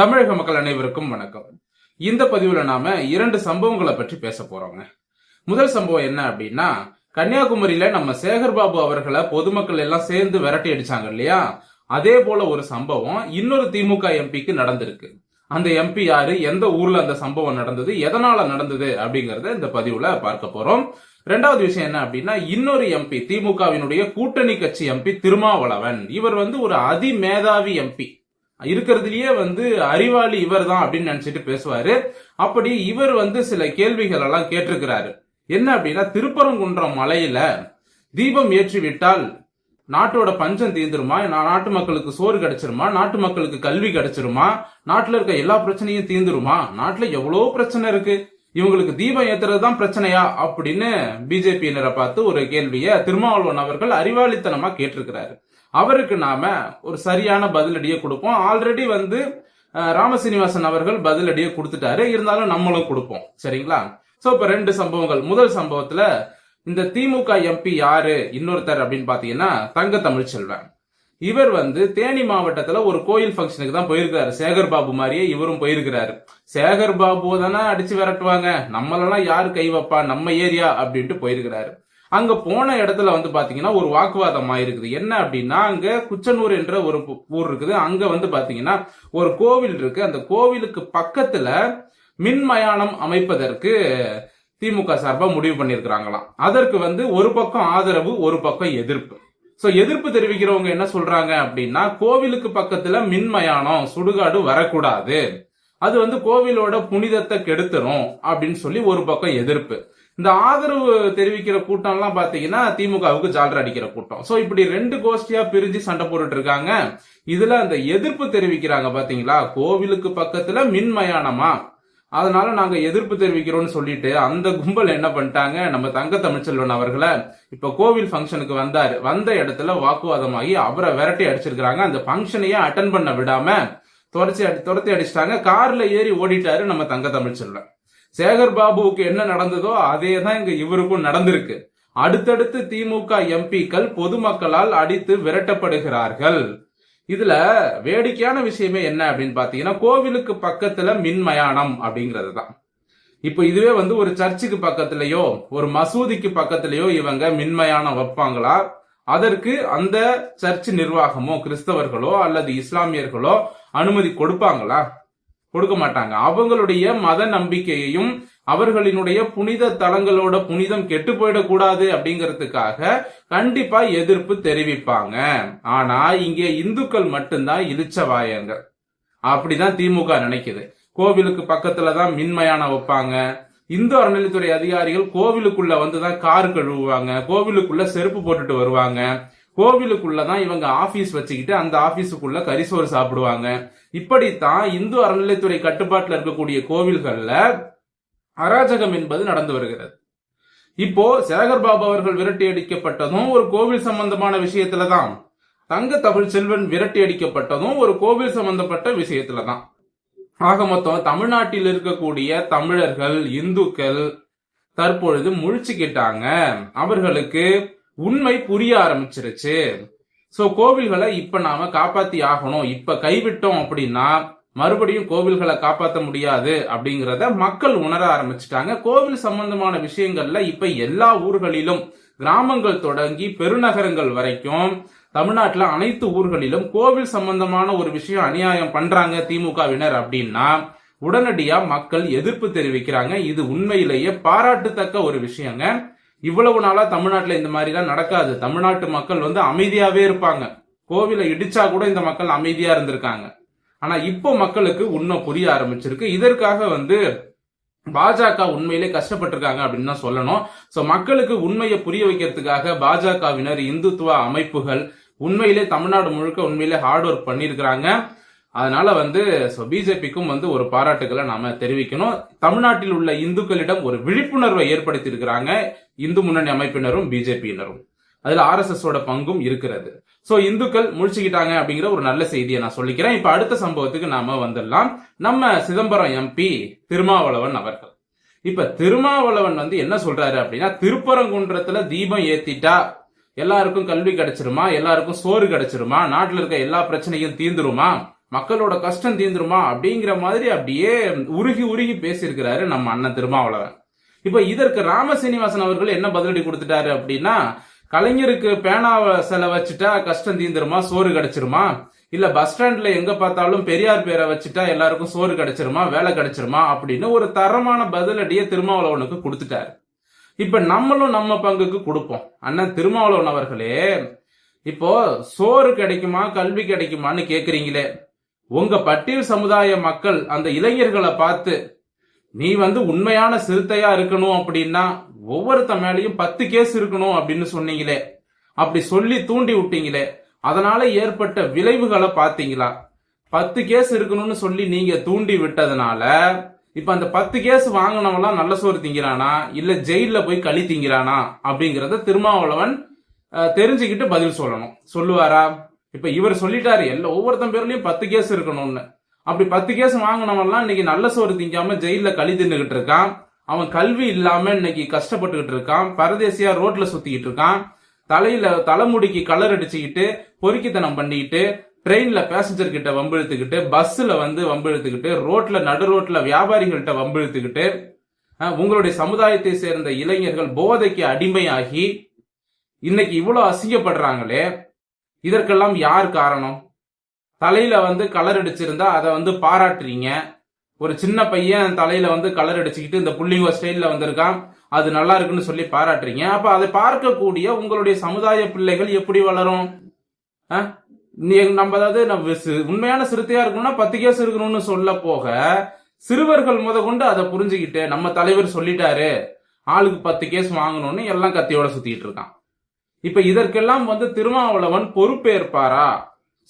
தமிழக மக்கள் அனைவருக்கும் வணக்கம். இந்த பதிவுல நாம இரண்டு சம்பவங்களை பற்றி பேச போறோங்க. முதல் சம்பவம் என்ன அப்படின்னா கன்னியாகுமரியில நம்ம சேகர் பாபு அவர்களை பொதுமக்கள் எல்லாம் சேர்ந்து விரட்டி அடிச்சாங்க இல்லையா? அதே போல ஒரு சம்பவம் இன்னொரு திமுக எம்பிக்கு நடந்திருக்கு. அந்த எம்பி யாரு? எந்த ஊர்ல அந்த சம்பவம் நடந்தது? எதனால நடந்தது அப்படிங்கறத இந்த பதிவுல பார்க்க போறோம். ரெண்டாவது விஷயம் என்ன அப்படின்னா இன்னொரு எம்பி திமுகவினுடைய கூட்டணி கட்சி எம்பி திருமாவளவன். இவர் வந்து ஒரு அதிமேதாவி எம்பி. இருக்கிறதுலயே வந்து அறிவாளி இவர் தான் அப்படின்னு நினைச்சிட்டு பேசுவாரு. அப்படி இவர் வந்து சில கேள்விகள் எல்லாம் கேட்டிருக்கிறாரு. என்ன அப்படின்னா திருப்பரங்குன்றம் மலையில தீபம் ஏற்றி விட்டால் நாட்டோட பஞ்சம் தீர்ந்துருமா? நாட்டு மக்களுக்கு சோறு கிடைச்சிருமா? நாட்டு மக்களுக்கு கல்வி கிடைச்சிருமா? நாட்டுல இருக்க எல்லா பிரச்சனையும் தீர்ந்துருமா? நாட்டுல எவ்வளவு பிரச்சனை இருக்கு? இவங்களுக்கு தீபம் ஏத்துறது தான் பிரச்சனையா? அப்படின்னு பிஜேபியினரை பார்த்து ஒரு கேள்வியை திருமாவளவன் அவர்கள் அறிவாளித்தனமா கேட்டிருக்கிறாரு. அவருக்கு நாம ஒரு சரியான பதிலடியை கொடுப்போம். ஆல்ரெடி வந்து ராமசீனிவாசன் அவர்கள் பதிலடியை கொடுத்துட்டாரு. இருந்தாலும் நம்மளும் கொடுப்போம். சரிங்களா? சோ இப்ப ரெண்டு சம்பவங்கள். முதல் சம்பவத்துல இந்த திமுக எம்பி யாரு இன்னொருத்தர் அப்படின்னு பாத்தீங்கன்னா தங்க தமிழ்ச்செல்வன் இவர் வந்து தேனி மாவட்டத்துல ஒரு கோயில் ஃபங்க்ஷனுக்கு தான் போயிருக்காரு சேகர் பாபு மாதிரியே இவரும் போயிருக்கிறாரு. சேகர் பாபு தானே அடிச்சு விரட்டுவாங்க. நம்மளெல்லாம் யாரு கை வைப்பா? நம்ம ஏரியா அப்படின்ட்டு போயிருக்கிறாரு. அங்க போன இடத்துல வந்து பாத்தீங்கன்னா ஒரு வாக்குவாதம் ஆயிருக்குது. என்ன அப்படின்னா அங்க குச்சனூர் என்ற ஒரு ஊர் இருக்குது. அங்க வந்து பாத்தீங்கன்னா ஒரு கோவில் இருக்கு. அந்த கோவிலுக்கு பக்கத்துல மின்மயானம் அமைப்பதற்கு திமுக சார்பா முடிவு பண்ணிருக்கிறாங்களாம் அதற்கு வந்து ஒரு பக்கம் ஆதரவு ஒரு பக்கம் எதிர்ப்பு. சோ எதிர்ப்பு தெரிவிக்கிறவங்க என்ன சொல்றாங்க அப்படின்னா கோவிலுக்கு பக்கத்துல மின்மயானம் சுடுகாடு வரக்கூடாது. அது வந்து கோவிலோட புனிதத்தை கெடுத்துரும் அப்படின்னு சொல்லி ஒரு பக்கம் எதிர்ப்பு. இந்த ஆதரவு தெரிவிக்கிற கூட்டம் எல்லாம் பாத்தீங்கன்னா திமுகவுக்கு ஜால்ரா அடிக்கிற கூட்டம். சோ இப்படி ரெண்டு கோஷ்டியா பிரிஞ்சு சண்டை போட்டுட்டு இருக்காங்க இதுல அந்த எதிர்ப்பு தெரிவிக்கிறாங்க பாத்தீங்களா? கோவிலுக்கு பக்கத்துல மின்மயானமா அதனால நாங்க எதிர்ப்பு தெரிவிக்கிறோம்னு சொல்லிட்டு அந்த கும்பல் என்ன பண்ணிட்டாங்க? நம்ம தங்க தமிழ்ச்செல்வன் அவர்களை இப்ப கோவில் ஃபங்க்ஷனுக்கு வந்தாரு. வந்த இடத்துல வாக்குவாதமாகி அவரை விரட்டி அடிச்சிருக்கிறாங்க. அந்த ஃபங்க்ஷனையே அட்டன் பண்ண விடாம துரத்தி அடி துரத்தி அடிச்சிட்டாங்க. கார்ல ஏறி ஓடிட்டாரு நம்ம தங்க தமிழ்ச்செல்வன் சேகர் பாபுவுக்கு என்ன நடந்ததோ அதே தான் இங்க இவருக்கும் நடந்திருக்கு. அடுத்தடுத்து திமுக எம்பிக்கள் பொதுமக்களால் அடித்து விரட்டப்படுகிறார்கள். இதுல வேடிக்கையான விஷயமே என்ன அப்படின்னு பாத்தீங்கன்னா கோவிலுக்கு பக்கத்துல மின்மயானம் அப்படிங்கிறது தான் இப்போ இதுவே வந்து ஒரு சர்ச்சுக்கு பக்கத்துலயோ ஒரு மசூதிக்கு பக்கத்துலயோ இவங்க மின்மயானம் வைப்பாங்களா? அதற்கு அந்த சர்ச் நிர்வாகமோ கிறிஸ்தவர்களோ அல்லது இஸ்லாமியர்களோ அனுமதி கொடுப்பாங்களா? கொடுக்க மாட்டாங்க. அவங்களுடைய மத நம்பிக்கையையும் அவர்களினுடைய புனித தலங்களோட புனிதம் கெட்டு போயிடக்கூடாது அப்படிங்கறதுக்காக கண்டிப்பா எதிர்ப்பு தெரிவிப்பாங்க. ஆனா இங்கே இந்துக்கள் மட்டும்தான் இழிச்சவாயங்க அப்படிதான் திமுக நினைக்குது. கோவிலுக்கு பக்கத்துல தான் மின்மயானம் வைப்பாங்க. இந்து அறநிலைத்துறை அதிகாரிகள் கோவிலுக்குள்ள வந்துதான் கார் கழுவுவாங்க கோவிலுக்குள்ள செருப்பு போட்டுட்டு வருவாங்க. கோவிலுக்குள்ள தான் இவங்க ஆபீஸ் வச்சுக்கிட்டு அந்த ஆபீஸுக்குள்ள கரிசோறு சாப்பிடுவாங்க. இப்படித்தான் இந்து அறநிலைத்துறை கட்டுப்பாட்டில் இருக்கக்கூடிய கோவில்கள்ல அராஜகம் என்பது நடந்து வருகிறது. இப்போ சேகர் பாபு அவர்கள் விரட்டி அடிக்கப்பட்டதும் ஒரு கோவில் சம்பந்தமான விஷயத்துல தான் தங்க தமிழ் செல்வன் விரட்டி அடிக்கப்பட்டதும் ஒரு கோவில் சம்பந்தப்பட்ட விஷயத்துல தான் ஆக மொத்தம் தமிழ்நாட்டில் இருக்கக்கூடிய தமிழர்கள் இந்துக்கள் தற்பொழுது முழிச்சுக்கிட்டாங்க. அவர்களுக்கு உண்மை புரிய ஆரம்பிச்சிருச்சு. சோ கோவில்களை இப்ப நாம காப்பாத்தி ஆகணும். இப்ப கைவிட்டோம் அப்படின்னா மறுபடியும் கோவில்களை காப்பாத்த முடியாது அப்படிங்கிறத மக்கள் உணர ஆரம்பிச்சிட்டாங்க. கோவில் சம்பந்தமான விஷயங்கள்ல இப்ப எல்லா ஊர்களிலும் கிராமங்கள் தொடங்கி பெருநகரங்கள் வரைக்கும் தமிழ்நாட்டில் அனைத்து ஊர்களிலும் கோவில் சம்பந்தமான ஒரு விஷயம் அநியாயம் பண்றாங்க திமுகவினர் அப்படின்னா உடனடியா மக்கள் எதிர்ப்பு தெரிவிக்கிறாங்க. இது உண்மையிலேயே பாராட்டத்தக்க ஒரு விஷயங்க. இவ்வளவு நாளா தமிழ்நாட்டில் இந்த மாதிரி நடக்காது. தமிழ்நாட்டு மக்கள் வந்து அமைதியாவே இருப்பாங்க. கோவிலை இடிச்சா கூட இந்த மக்கள் அமைதியா இருந்திருக்காங்க. ஆனா இப்போ மக்களுக்கு உண்மை புரிய ஆரம்பிச்சிருக்கு. இதற்காக வந்து பாஜக உண்மையிலே கஷ்டப்பட்டிருக்காங்க அப்படின்னு தான் சொல்லணும். சோ மக்களுக்கு உண்மையை புரிய வைக்கிறதுக்காக பாஜகவினர் இந்துத்துவ அமைப்புகள் உண்மையிலே தமிழ்நாடு முழுக்க உண்மையிலே ஹார்ட் ஒர்க் பண்ணியிருக்கிறாங்க. அதனால வந்து ஸோ பிஜேபிக்கும் வந்து ஒரு பாராட்டுகளை நாம தெரிவிக்கணும். தமிழ்நாட்டில் உள்ள இந்துக்களிடம் ஒரு விழிப்புணர்வை ஏற்படுத்தி இருக்கிறாங்க இந்து முன்னணி அமைப்பினரும் பிஜேபியினரும் அதுல ஆர்எஸ்எஸ் ஓட பங்கும் இருக்கிறது. சோ இந்துக்கள் முழிச்சுக்கிட்டாங்க அப்படிங்கிற ஒரு நல்ல செய்தியை நான் சொல்லிக்கிறேன். இப்ப அடுத்த சம்பவத்துக்கு நாம வந்துடலாம். நம்ம சிதம்பரம் எம்பி திருமாவளவன் அவர்கள். இப்ப திருமாவளவன் வந்து என்ன சொல்றாரு அப்படின்னா திருப்பரங்குன்றத்துல தீபம் ஏத்திட்டா எல்லாருக்கும் கல்வி கிடைச்சிருமா? எல்லாருக்கும் சோறு கிடைச்சிருமா? நாட்டுல இருக்க எல்லா பிரச்சனையும் தீந்துருமா மக்களோட கஷ்டம் தீந்துருமா அப்படிங்கிற மாதிரி அப்படியே உருகி உருகி பேசியிருக்கிறாரு நம்ம அண்ணன் திருமாவளவன். இப்ப இதற்கு ராம சீனிவாசன் அவர்கள் என்ன பதிலடி கொடுத்துட்டாரு அப்படின்னா கலைஞருக்கு பேனாவை சிலை வச்சுட்டா கஷ்டம் தீந்துருமா சோறு கிடைச்சிருமா? இல்ல பஸ் ஸ்டாண்ட்ல எங்க பார்த்தாலும் பெரியார் பேரை வச்சுட்டா எல்லாருக்கும் சோறு கிடைச்சிருமா? வேலை கிடைச்சிருமா? அப்படின்னு ஒரு தரமான பதிலடியை திருமாவளவனுக்கு கொடுத்துட்டாரு. இப்ப நம்மளும் நம்ம பங்குக்கு கொடுப்போம். அண்ணன் திருமாவளவன் அவர்களே இப்போ சோறு கிடைக்குமா? கல்வி கிடைக்குமான்னு கேக்குறீங்களே. உங்க பட்டியல் சமுதாய மக்கள் அந்த இளைஞர்களை பார்த்து நீ வந்து உண்மையான சிறுத்தையா இருக்கணும் அப்படின்னா ஒவ்வொருத்த மேலேயும் பத்து கேஸ் இருக்கணும் அப்படின்னு சொன்னீங்களே. அப்படி சொல்லி தூண்டி விட்டீங்களே. அதனால ஏற்பட்ட விளைவுகளை பாத்தீங்களா பத்து கேஸ் இருக்கணும்னு சொல்லி நீங்க தூண்டி விட்டதுனால இப்ப அந்த பத்து கேஸ் வாங்கினவெல்லாம் நல்ல சோறு திங்கிறானா? இல்ல ஜெயில போய் களி திங்கிறானா? அப்படிங்கறத திருமாவளவன் தெரிஞ்சுக்கிட்டு பதில் சொல்லணும். சொல்லுவாரா? இப்ப இவர் சொல்லிட்டாரு எல்லா ஒவ்வொருத்தன் பேர்லயும் பத்து கேஸ் இருக்கணும்னு. அப்படி பத்து கேஸ் வாங்கினவன்லாம் இன்னைக்கு நல்ல சோறு திங்காம ஜெயில களி தின்னுகிட்டு இருக்கான். அவன் கல்வி இல்லாம இன்னைக்கு கஷ்டப்பட்டுக்கிட்டு இருக்கான். பரதேசியா ரோட்ல சுத்திக்கிட்டு இருக்கான். தலையில தலைமுடிக்கு கலர் அடிச்சுக்கிட்டு பொறுக்கித்தனம் பண்ணிக்கிட்டு ட்ரெயின்ல பேசஞ்சர் கிட்ட வம்பிழுத்துக்கிட்டு பஸ்ல வந்து வம்பிழுத்துக்கிட்டு ரோட்ல நடு ரோட்ல வியாபாரிகள்கிட்ட வம்பிழுத்துக்கிட்டு உங்களுடைய சமுதாயத்தை சேர்ந்த இளைஞர்கள் போதைக்கு அடிமையாகி இன்னைக்கு இவ்வளவு அசிங்கப்படுறாங்களே இதற்கெல்லாம் யார் காரணம்? தலையில வந்து கலர் அடிச்சிருந்தா அதை வந்து பாராட்டுறீங்க. ஒரு சின்ன பையன் தலையில வந்து கலர் அடிச்சுக்கிட்டு இந்த புள்ளிங்க ஸ்டைல்ல வந்திருக்கான். அது நல்லா இருக்குன்னு சொல்லி பாராட்டுறீங்க. அப்ப அதை பார்க்கக்கூடிய உங்களுடைய சமுதாய பிள்ளைகள் எப்படி வளரும்? நீ- நம்ம அதாவது நம்ம உண்மையான சிறுத்தையா இருக்கணும்னா பத்து கேஸ் இருக்கணும்னு சொல்ல போக சிறுவர்கள் முத கொண்டு அதை புரிஞ்சுக்கிட்டு நம்ம தலைவர் சொல்லிட்டாரு ஆளுக்கு பத்து கேஸ் வாங்கணும்னு எல்லாம் கத்தியோட சுத்திட்டு இருக்கான். இப்ப இதற்கெல்லாம் வந்து திருமாவளவன் பொறுப்பேற்பாரா?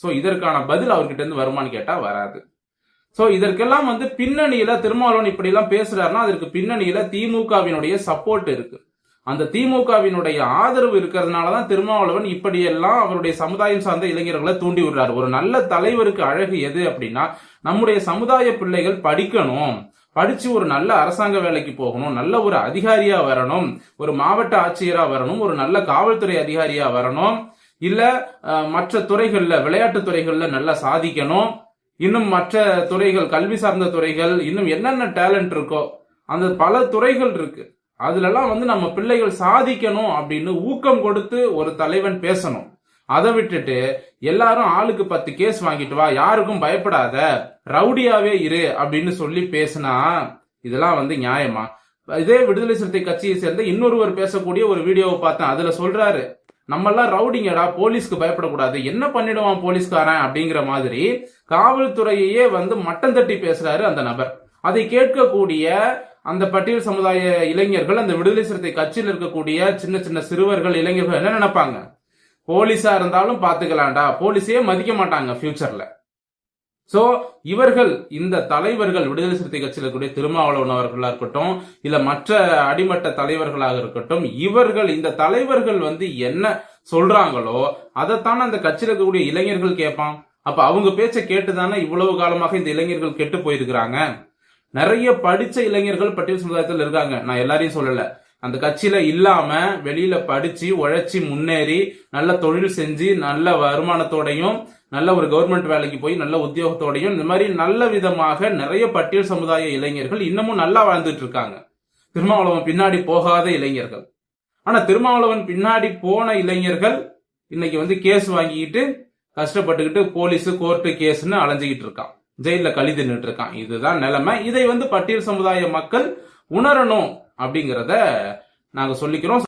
சோ இதற்கான பதில் அவர்கிட்ட இருந்து வருமான்னு கேட்டா வராது. சோ இதற்கெல்லாம் வந்து பின்னணியில திருமாவளவன் இப்படி எல்லாம் பேசுறாருன்னா அதற்கு பின்னணியில திமுகவினுடைய சப்போர்ட் இருக்கு. அந்த திமுகவினுடைய ஆதரவு இருக்கிறதுனாலதான் திருமாவளவன் இப்படியெல்லாம் அவருடைய சமுதாயம் சார்ந்த இளைஞர்களை தூண்டி விடுறாரு. ஒரு நல்ல தலைவருக்கு அழகு எது அப்படின்னா நம்முடைய சமுதாய பிள்ளைகள் படிக்கணும். படிச்சு ஒரு நல்ல அரசாங்க வேலைக்கு போகணும் நல்ல ஒரு அதிகாரியா வரணும் ஒரு மாவட்ட ஆட்சியரா வரணும் ஒரு நல்ல காவல்துறை அதிகாரியா வரணும் இல்ல மற்ற துறைகள்ல விளையாட்டு துறைகள்ல நல்லா சாதிக்கணும் இன்னும் மற்ற துறைகள் கல்வி சார்ந்த துறைகள் இன்னும் என்னென்ன டேலண்ட் இருக்கோ அந்த பல துறைகள் இருக்கு. அதுலலாம் வந்து நம்ம பிள்ளைகள் சாதிக்கணும் அப்படின்னு ஊக்கம் கொடுத்து ஒரு தலைவன் பேசணும். அதை விட்டுட்டு எல்லாரும் ஆளுக்கு பத்து கேஸ் வாங்கிட்டு வா யாருக்கும் பயப்படாத ரவுடியாவே இரு அப்படின்னு சொல்லி பேசினா இதெல்லாம் வந்து நியாயமா? இதே விடுதலை சிறுத்தை கட்சியை சேர்ந்த இன்னொருவர் பேசக்கூடிய ஒரு வீடியோவை பார்த்தேன். அதுல சொல்றாரு நம்மெல்லாம் ரவுடிங்கடா போலீஸ்க்கு பயப்படக்கூடாது. என்ன பண்ணிடுவான் போலீஸ்காரன்? அப்படிங்கிற மாதிரி காவல்துறையையே வந்து மட்டம் தட்டி பேசுறாரு அந்த நபர். அதை கேட்கக்கூடிய அந்த பட்டியல் சமுதாய இளைஞர்கள் அந்த விடுதலை சிறுத்தை கட்சியில் இருக்கக்கூடிய சின்ன சின்ன சிறுவர்கள் இளைஞர்கள் என்ன நினைப்பாங்க? போலீஸா இருந்தாலும் பாத்துக்கலாம்டா. போலீஸே மதிக்க மாட்டாங்க ஃபியூச்சர்ல சோ இவர்கள் இந்த தலைவர்கள் விடுதலை சிறுத்தை கட்சியில் இருக்கக்கூடிய திருமாவளவன் அவர்களா இருக்கட்டும் இல்ல மற்ற அடிமட்ட தலைவர்களாக இருக்கட்டும் இவர்கள் இந்த தலைவர்கள் வந்து என்ன சொல்றாங்களோ அதைத்தானே அந்த கட்சியில் இருக்கக்கூடிய இளைஞர்கள் கேட்பான். அப்ப அவங்க பேச்ச கேட்டுதானே இவ்வளவு காலமாக இந்த இளைஞர்கள் கெட்டு போயிருக்கிறாங்க. நிறைய படிச்ச இளைஞர்கள் பட்டியல் சமுதாயத்தில் இருக்காங்க. நான் எல்லாரையும் சொல்லல. அந்த கட்சியில இல்லாம வெளியில படிச்சு உழைச்சி முன்னேறி நல்ல தொழில் செஞ்சு நல்ல வருமானத்தோடையும் நல்ல ஒரு கவர்மெண்ட் வேலைக்கு போய் நல்ல உத்தியோகத்தோடையும் இந்த மாதிரி நல்ல விதமாக நிறைய பட்டியல் சமுதாய இளைஞர்கள் இன்னமும் நல்லா வாழ்ந்துட்டு இருக்காங்க. திருமாவளவன் பின்னாடி போகாத இளைஞர்கள். ஆனா திருமாவளவன் பின்னாடி போன இளைஞர்கள் இன்னைக்கு வந்து கேஸ் வாங்கிக்கிட்டு கஷ்டப்பட்டுக்கிட்டு போலீஸ் கோர்ட்டு கேஸ்னு அலைஞ்சுக்கிட்டு இருக்கான். ஜெயில கழி தின்னுட்டு இருக்கான். இதுதான் நிலைமை. இதை வந்து பட்டியல் சமுதாய மக்கள் உணரணும். அப்படிங்கிறத நாங்கள் சொல்லிக்கிறோம்.